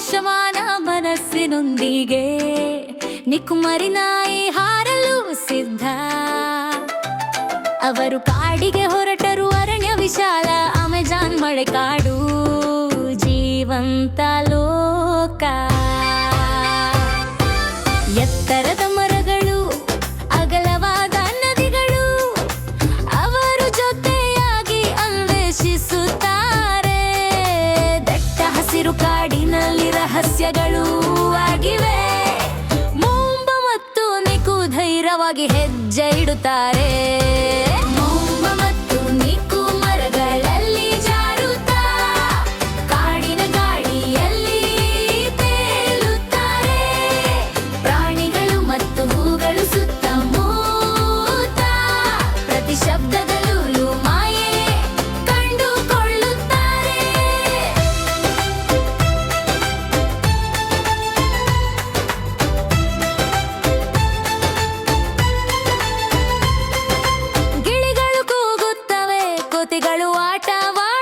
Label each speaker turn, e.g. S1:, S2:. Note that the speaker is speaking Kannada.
S1: ಆಕಾಶವಾನ ಮನಸ್ಸಿನೊಂದಿಗೆ ನಿಕುಮರಿನಾಯಿ ಹಾರಲು ಸಿದ್ಧ. ಅವರು ಕಾಡಿಗೆ ಹೊರಟರು, ಅರಣ್ಯ ವಿಶಾಲ ಅಮೆಜಾನ್ ಮಳೆ ಕಾಡು, ಜೀವಂತ ಲೋಕ. ಎತ್ತ ಹೆಜ್ಜೆ ಇಡುತ್ತಾರೆ. ಆಸೆಗಳು ಆಟವಾ